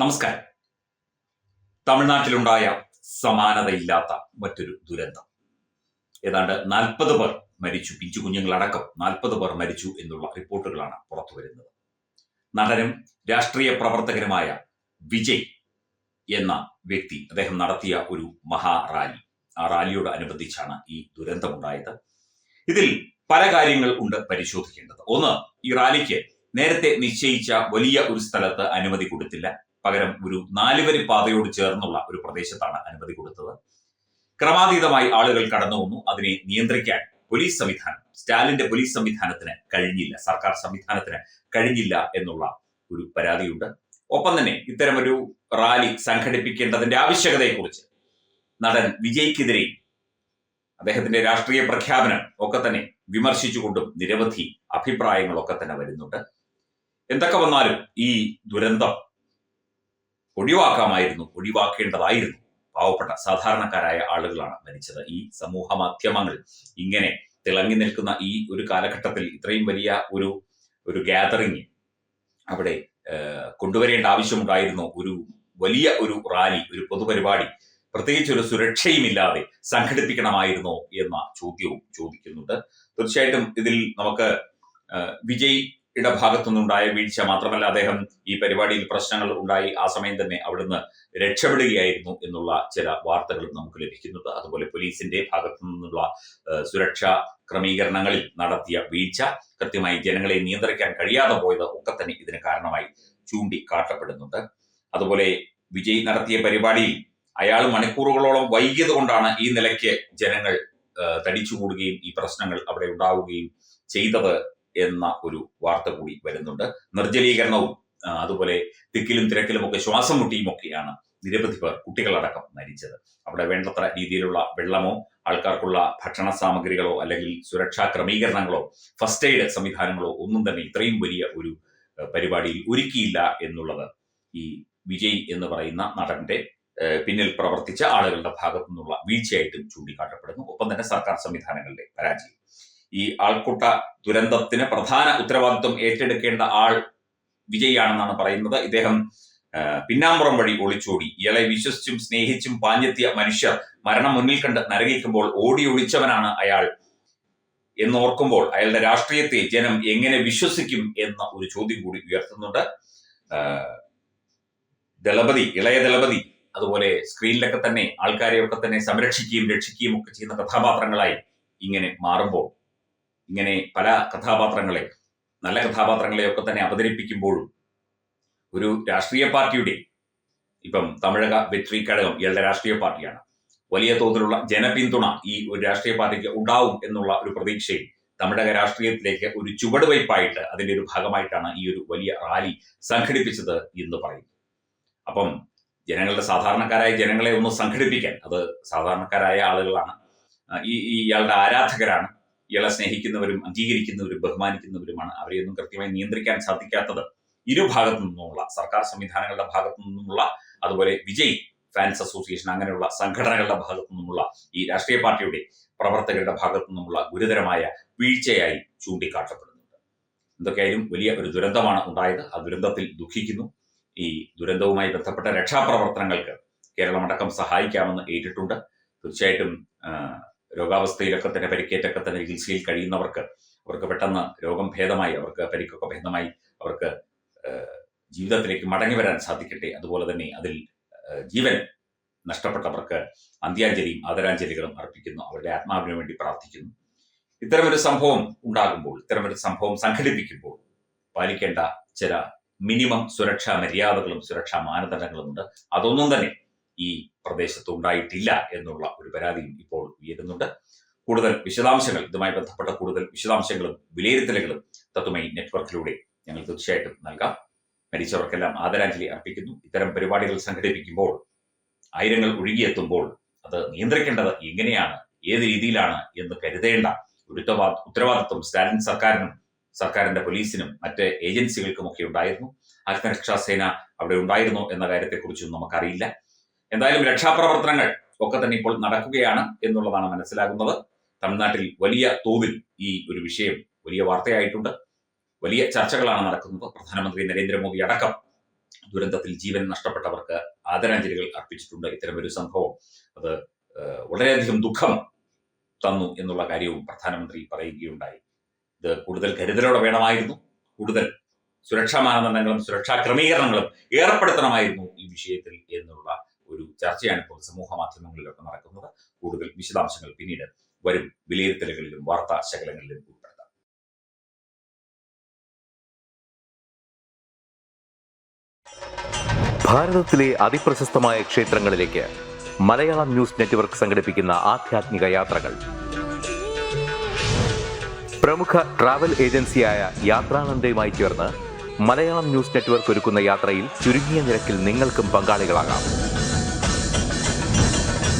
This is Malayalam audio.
നമസ്കാരം. തമിഴ്നാട്ടിലുണ്ടായ സമാനതയില്ലാത്ത മറ്റൊരു ദുരന്തം. ഏതാണ്ട് നാൽപ്പത് പേർ മരിച്ചു. പിഞ്ചു കുഞ്ഞുങ്ങളടക്കം നാൽപ്പത് പേർ മരിച്ചു എന്നുള്ള റിപ്പോർട്ടുകളാണ് പുറത്തു വരുന്നത്. നടനും രാഷ്ട്രീയ പ്രവർത്തകനുമായ വിജയ് എന്ന വ്യക്തി അദ്ദേഹം നടത്തിയ ഒരു മഹാ റാലി. ആ റാലിയോട് അനുബന്ധിച്ചാണ് ഈ ദുരന്തമുണ്ടായത്. ഇതിൽ പല കാര്യങ്ങൾ ഉണ്ട് പരിശോധിക്കേണ്ടത്. ഒന്ന് ഈ റാലിക്ക് നേരത്തെ നിശ്ചയിച്ച വലിയ ഒരു സ്ഥലത്ത് അനുമതി കൊടുത്തില്ല. പകരം ഒരു നാലുവരി പാതയോട് ചേർന്നുള്ള ഒരു പ്രദേശത്താണ് അനുമതി കൊടുത്തത്. ക്രമാതീതമായി ആളുകൾ കടന്നു വന്നു. അതിനെ നിയന്ത്രിക്കാൻ പോലീസ് സംവിധാനം സ്റ്റാലിന്റെ പോലീസ് സംവിധാനത്തിന് കഴിഞ്ഞില്ല. സർക്കാർ സംവിധാനത്തിന് കഴിഞ്ഞില്ല എന്നുള്ള ഒരു പരാതിയുണ്ട്. ഒപ്പം തന്നെ ഇത്തരമൊരു റാലി സംഘടിപ്പിക്കേണ്ടതിന്റെ ആവശ്യകതയെക്കുറിച്ച് നടൻ വിജയ്ക്കെതിരെ അദ്ദേഹത്തിന്റെ രാഷ്ട്രീയ പ്രഖ്യാപനം ഒക്കെ തന്നെ വിമർശിച്ചുകൊണ്ടും നിരവധി അഭിപ്രായങ്ങളൊക്കെ തന്നെ വരുന്നുണ്ട്. എന്തൊക്കെ വന്നാലും ഈ ദുരന്തം ഒഴിവാക്കാമായിരുന്നു ഒഴിവാക്കേണ്ടതായിരുന്നു. പാവപ്പെട്ട സാധാരണക്കാരായ ആളുകളാണ് മരിച്ചത്. ഈ സമൂഹ മാധ്യമങ്ങൾ ഇങ്ങനെ തിളങ്ങി നിൽക്കുന്ന ഈ ഒരു കാലഘട്ടത്തിൽ ഇത്രയും വലിയ ഒരു ഒരു ഗ്യാതറിങ് അവിടെ കൊണ്ടുവരേണ്ട ആവശ്യമുണ്ടായിരുന്നു. ഒരു വലിയ ഒരു റാലി ഒരു പൊതുപരിപാടി പ്രത്യേകിച്ച് ഒരു സുരക്ഷയുമില്ലാതെ സംഘടിപ്പിക്കണമായിരുന്നോ എന്ന ചോദ്യവും ചോദിക്കുന്നുണ്ട്. തീർച്ചയായിട്ടും ഇതിൽ നമുക്ക് ഏഹ്, വിജയ്യുടെ ഭാഗത്തുനിന്നുണ്ടായ വീഴ്ച മാത്രമല്ല അദ്ദേഹം ഈ പരിപാടിയിൽ പ്രശ്നങ്ങൾ ഉണ്ടായി ആ സമയം തന്നെ അവിടുന്ന് രക്ഷപ്പെടുകയായിരുന്നു എന്നുള്ള ചില വാർത്തകളും നമുക്ക് ലഭിക്കുന്നുണ്ട് അതുപോലെ പോലീസിന്റെ ഭാഗത്തു നിന്നുള്ള സുരക്ഷാ ക്രമീകരണങ്ങളിൽ നടത്തിയ വീഴ്ച കൃത്യമായി ജനങ്ങളെ നിയന്ത്രിക്കാൻ കഴിയാതെ പോയത് ഒക്കെ തന്നെ ഇതിന് കാരണമായി ചൂണ്ടിക്കാട്ടപ്പെടുന്നുണ്ട്. അതുപോലെ വിജയ് നടത്തിയ പരിപാടിയിൽ അയാൾ മണിക്കൂറുകളോളം വൈകിയത് കൊണ്ടാണ് ഈ നിലയ്ക്ക് ജനങ്ങൾ തടിച്ചുകൂടുകയും ഈ പ്രശ്നങ്ങൾ അവിടെ ഉണ്ടാവുകയും ചെയ്തത് എന്ന ഒരു വാർത്ത കൂടി വരുന്നുണ്ട്. നിർജലീകരണവും അതുപോലെ തിക്കിലും തിരക്കിലും ഒക്കെ ശ്വാസം മുട്ടിയും ഒക്കെയാണ് നിരവധി പേർ കുട്ടികളടക്കം മരിച്ചത്. അവിടെ വേണ്ടത്ര രീതിയിലുള്ള വെള്ളമോ ആൾക്കാർക്കുള്ള ഭക്ഷണ സാമഗ്രികളോ അല്ലെങ്കിൽ സുരക്ഷാ ക്രമീകരണങ്ങളോ ഫസ്റ്റ് എയ്ഡ് സംവിധാനങ്ങളോ ഒന്നും തന്നെ ഇത്രയും വലിയ ഒരു പരിപാടിയിൽ ഒരുക്കിയില്ല എന്നുള്ളത് ഈ വിജയ് എന്ന് പറയുന്ന നടന്റെ പിന്നിൽ പ്രവർത്തിച്ച ആളുകളുടെ ഭാഗത്തു നിന്നുള്ള വീഴ്ചയായിട്ടും ചൂണ്ടിക്കാട്ടപ്പെടുന്നു. ഒപ്പം തന്നെ സർക്കാർ സംവിധാനങ്ങളുടെ പരാജയം. ഈ ആൾക്കൂട്ട ദുരന്തത്തിന് പ്രധാന ഉത്തരവാദിത്വം ഏറ്റെടുക്കേണ്ട ആൾ വിജയാണെന്നാണ് പറയുന്നത്. ഇദ്ദേഹം പിന്നാമ്പുറം വഴി ഒളിച്ചോടി. ഇയാളെ വിശ്വസിച്ചും സ്നേഹിച്ചും പാഞ്ഞെത്തിയ മനുഷ്യർ മരണം മുന്നിൽ കണ്ട് നരകിക്കുമ്പോൾ ഓടി ഒളിച്ചവനാണ് അയാൾ എന്നോർക്കുമ്പോൾ അയാളുടെ രാഷ്ട്രീയത്തെ ജനം എങ്ങനെ വിശ്വസിക്കും എന്ന ഒരു ചോദ്യം കൂടി ഉയർത്തുന്നുണ്ട്. ദളപതി ഇളയ ദളപതി അതുപോലെ സ്ക്രീനിലൊക്കെ തന്നെ ആൾക്കാരെയൊക്കെ തന്നെ സംരക്ഷിക്കുകയും രക്ഷിക്കുകയും ഒക്കെ ചെയ്യുന്ന കഥാപാത്രങ്ങളായി ഇങ്ങനെ മാറുമ്പോൾ ഇങ്ങനെ പല കഥാപാത്രങ്ങളെ നല്ല കഥാപാത്രങ്ങളെ ഒക്കെ തന്നെ അവതരിപ്പിക്കുമ്പോഴും ഒരു രാഷ്ട്രീയ പാർട്ടിയുടെ ഇപ്പം തമിഴക വെട്രി കഴകം ഇയാളുടെ രാഷ്ട്രീയ പാർട്ടിയാണ്. വലിയ തോതിലുള്ള ജനപിന്തുണ ഈ ഒരു രാഷ്ട്രീയ പാർട്ടിക്ക് ഉണ്ടാവും എന്നുള്ള ഒരു പ്രതീക്ഷയിൽ തമിഴക രാഷ്ട്രീയത്തിലേക്ക് ഒരു ചുവടുവയ്പായിട്ട് അതിന്റെ ഒരു ഭാഗമായിട്ടാണ് ഈ ഒരു വലിയ റാലി സംഘടിപ്പിച്ചത് എന്ന് പറയുന്നു അപ്പം ജനങ്ങളുടെ സാധാരണക്കാരായ ജനങ്ങളെ ഒന്ന് സംഘടിപ്പിക്കാൻ അത് സാധാരണക്കാരായ ആളുകളാണ് ഈ ഇയാളുടെ ആരാധകരാണ് ഇയാളെ സ്നേഹിക്കുന്നവരും അംഗീകരിക്കുന്നവരും ബഹുമാനിക്കുന്നവരുമാണ്. അവരെയൊന്നും കൃത്യമായി നിയന്ത്രിക്കാൻ സാധിക്കാത്തത് ഇരു ഭാഗത്തു നിന്നുമുള്ള സർക്കാർ സംവിധാനങ്ങളുടെ ഭാഗത്തു നിന്നുമുള്ള അതുപോലെ വിജയ് ഫാൻസ് അസോസിയേഷൻ അങ്ങനെയുള്ള സംഘടനകളുടെ ഭാഗത്തു നിന്നുമുള്ള ഈ രാഷ്ട്രീയ പാർട്ടിയുടെ പ്രവർത്തകരുടെ ഭാഗത്തു നിന്നുമുള്ള ഗുരുതരമായ വീഴ്ചയായി ചൂണ്ടിക്കാട്ടപ്പെടുന്നുണ്ട്. എന്തൊക്കെയായാലും വലിയ ഒരു ദുരന്തമാണ് ഉണ്ടായത്. ആ ദുരന്തത്തിൽ ദുഃഖിക്കുന്നു. ഈ ദുരന്തവുമായി ബന്ധപ്പെട്ട രക്ഷാപ്രവർത്തനങ്ങൾക്ക് കേരളമടക്കം സഹായിക്കാമെന്ന് ഏറ്റിട്ടുണ്ട്. തീർച്ചയായിട്ടും രോഗാവസ്ഥയിലൊക്കെ തന്നെ പരിക്കേറ്റൊക്കെ തന്നെ ചികിത്സയിൽ കഴിയുന്നവർക്ക് അവർക്ക് പെട്ടെന്ന് രോഗം ഭേദമായി അവർക്ക് പരിക്കൊക്കെ ഭേദമായി അവർക്ക് ജീവിതത്തിലേക്ക് മടങ്ങി വരാൻ സാധിക്കട്ടെ. അതുപോലെ തന്നെ അതിൽ ജീവൻ നഷ്ടപ്പെട്ടവർക്ക് അന്ത്യാഞ്ജലിയും ആദരാഞ്ജലികളും അർപ്പിക്കുന്നു. അവരുടെ ആത്മാവിന് വേണ്ടി പ്രാർത്ഥിക്കുന്നു. ഇത്തരമൊരു സംഭവം ഉണ്ടാകുമ്പോൾ ഇത്തരമൊരു സംഭവം സംഘടിപ്പിക്കുമ്പോൾ പാലിക്കേണ്ട ചില മിനിമം സുരക്ഷാ മര്യാദകളും സുരക്ഷാ മാനദണ്ഡങ്ങളും ഉണ്ട് അതൊന്നും തന്നെ ഈ പ്രദേശത്ത് ഉണ്ടായിട്ടില്ല എന്നുള്ള ഒരു പരാതിയും ഇപ്പോൾ ഉയരുന്നുണ്ട്. കൂടുതൽ വിശദാംശങ്ങൾ ഇതുമായി ബന്ധപ്പെട്ട കൂടുതൽ വിശദാംശങ്ങളും വിലയിരുത്തലുകളും തത്വമൈ നെറ്റ്വർക്കിലൂടെ ഞങ്ങൾ തീർച്ചയായിട്ടും നൽകാം. മരിച്ചവർക്കെല്ലാം ആദരാഞ്ജലി അർപ്പിക്കുന്നു. ഇത്തരം പരിപാടികൾ സംഘടിപ്പിക്കുമ്പോൾ ആയിരങ്ങൾ ഒഴുകിയെത്തുമ്പോൾ അത് നിയന്ത്രിക്കേണ്ടത് എങ്ങനെയാണ് ഏത് രീതിയിലാണ് എന്ന് കരുതേണ്ട ഉത്തരവാദിത്വം സ്റ്റാലിൻ സർക്കാരിനും സർക്കാരിന്റെ പോലീസിനും മറ്റ് ഏജൻസികൾക്കും ഒക്കെ ഉണ്ടായിരുന്നു ആത്മരക്ഷാസേന അവിടെ ഉണ്ടായിരുന്നു എന്ന കാര്യത്തെക്കുറിച്ചൊന്നും നമുക്കറിയില്ല. എന്തായാലും രക്ഷാപ്രവർത്തനങ്ങൾ ഒക്കെ തന്നെ ഇപ്പോൾ നടക്കുകയാണ് എന്നുള്ളതാണ് മനസ്സിലാകുന്നത്. തമിഴ്നാട്ടിൽ വലിയ തോതിൽ ഈ ഒരു വിഷയം വലിയ വാർത്തയായിട്ടുണ്ട്. വലിയ ചർച്ചകളാണ് നടക്കുന്നത്. പ്രധാനമന്ത്രി നരേന്ദ്രമോദി അടക്കം ദുരന്തത്തിൽ ജീവൻ നഷ്ടപ്പെട്ടവർക്ക് ആദരാഞ്ജലികൾ അർപ്പിച്ചിട്ടുണ്ട്. ഇത്തരമൊരു സംഭവം അത് വളരെയധികം ദുഃഖം തന്നു എന്നുള്ള കാര്യവും പ്രധാനമന്ത്രി പറയുകയുണ്ടായി. ഇത് കൂടുതൽ കരുതലോടെ വേണമായിരുന്നു. കൂടുതൽ സുരക്ഷാ മാനദണ്ഡങ്ങളും സുരക്ഷാ ക്രമീകരണങ്ങളും ഏർപ്പെടുത്തണമായിരുന്നു ഈ വിഷയത്തിൽ എന്നുള്ള ഒരു ചർച്ചയാണ് ഇപ്പോൾ സമൂഹ മാധ്യമങ്ങളിലൊക്കെ നടക്കുന്നത്. കൂടുതൽ വിശദാംശങ്ങൾ പിന്നീട് വരും വിലയിരുത്തലുകളിലും വാർത്താ ശകലങ്ങളിലും ഉൾപ്പെടുത്താം. ഭാരതത്തിലെ അതിപ്രശസ്തമായ ക്ഷേത്രങ്ങളിലേക്ക് മലയാളം ന്യൂസ് നെറ്റ്വർക്ക് സംഘടിപ്പിക്കുന്ന ആധ്യാത്മിക യാത്രകൾ. പ്രമുഖ ട്രാവൽ ഏജൻസിയായ യാത്രാനന്ദയുമായി ചേർന്ന് മലയാളം ന്യൂസ് നെറ്റ്വർക്ക് ഒരുക്കുന്ന യാത്രയിൽ ചുരുങ്ങിയ നിരക്കിൽ നിങ്ങൾക്കും പങ്കാളികളാകാം.